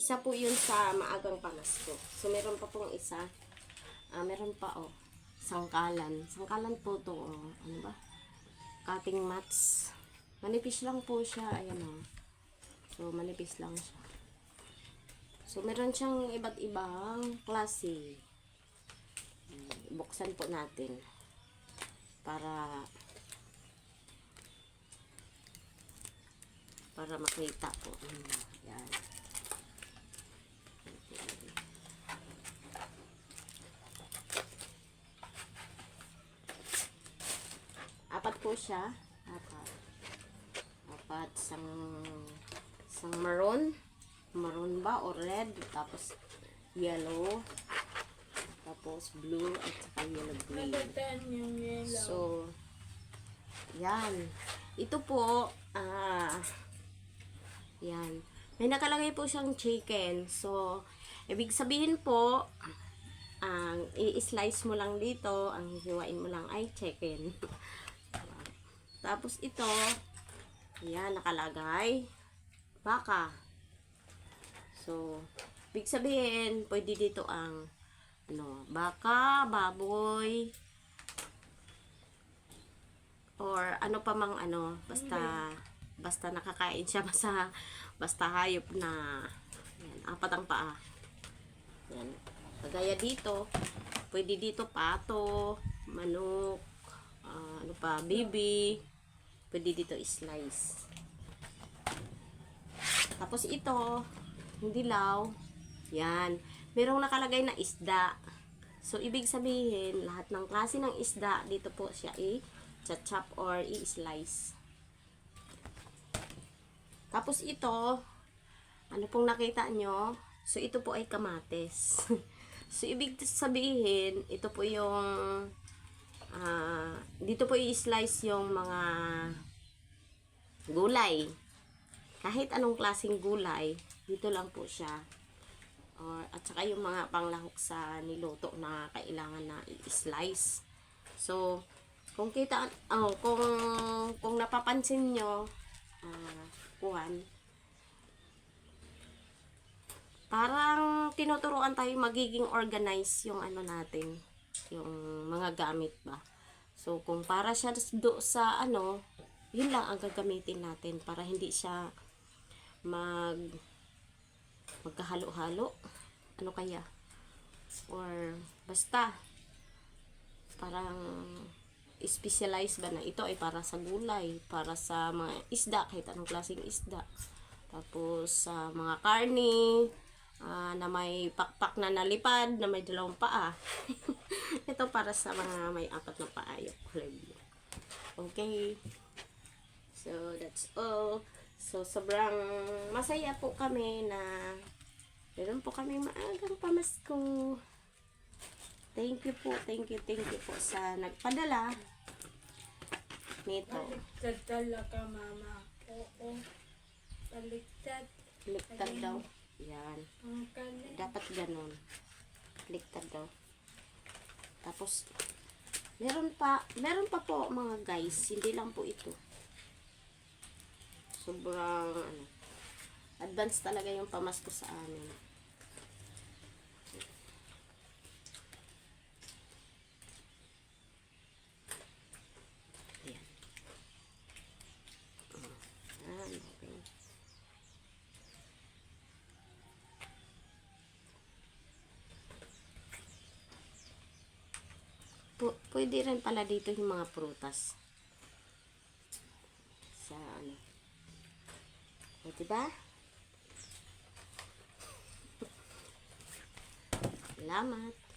isa po yun sa maagang pamasko. So, meron pa pong isa. Ah, meron pa, oh. Sangkalan. Sangkalan po to, oh. Ano ba? Cutting mats. Manipis lang po siya. Ayan, oh. So, manipis lang siya. So, meron siyang iba't ibang klase. Buksan po natin. Para para makita po. Hmm, Po siya. Apat. Apat. Sang, sang maroon. Maroon ba or red. Tapos yellow. Tapos blue at saka yellow green. Yung yellow. So, yan. Ito po, ah, yan. May nakalagay po siyang chicken. So, ibig sabihin po, ang i-slice mo lang dito, ang hiwain mo lang ay chicken. Tapos ito, yan, nakalagay, baka. So, ibig sabihin, pwede dito ang, ano, baka, baboy, or ano pa mang ano, basta basta nakakain siya basta basta hayop na yan, apat ang paa. Yan. Kagaya dito, pwede dito pato, manok, ano pa, baby, pwede dito slice. Tapos ito, yung dilaw, yan. Merong nakalagay na isda. So, ibig sabihin, lahat ng klase ng isda, dito po siya i-chop or i-slice. Tapos ito, ano pong nakita nyo? So, ito po ay kamates. so, ibig sabihin, ito po yung, ah, dito po i-slice yung mga gulay. Kahit anong klaseng gulay, dito lang po siya. Or, at saka yung mga panglahok sa niluto na kailangan na i-slice. So, kung kita, oh, kung, kung napapansin nyo, ah, kuhan, parang tinuturuan tayo magiging organized yung ano natin, yung mga gamit ba. So, kung para siya do sa ano, yun lang ang gagamitin natin para hindi siya mag magkahalo-halo. Ano kaya? Or basta parang specialize ba na ito ay para sa gulay, para sa mga isda, kahit anong klaseng isda. Tapos sa mga karne, ah, na may pakpak na nalipad, na may dalawang paa. ito para sa mga may apat na paa yung review. Okay. So, that's all. So, sobrang masaya po kami na meron po kami maagang pamasko. Thank you po, thank you, thank you po sa nagpadala nito. Baliktad talaga, mama. Oo. Baliktad. Liktad daw. Yan. Dapat ganun. Liktad daw. Tapos, meron pa, meron pa po mga guys, hindi lang po ito. Sobrang, ano, advance talaga yung pamasko sa amin. Ayan. Ayan, okay. Pu- pwede rin pala dito yung mga prutas. Sa ano. O, diba? Salamat.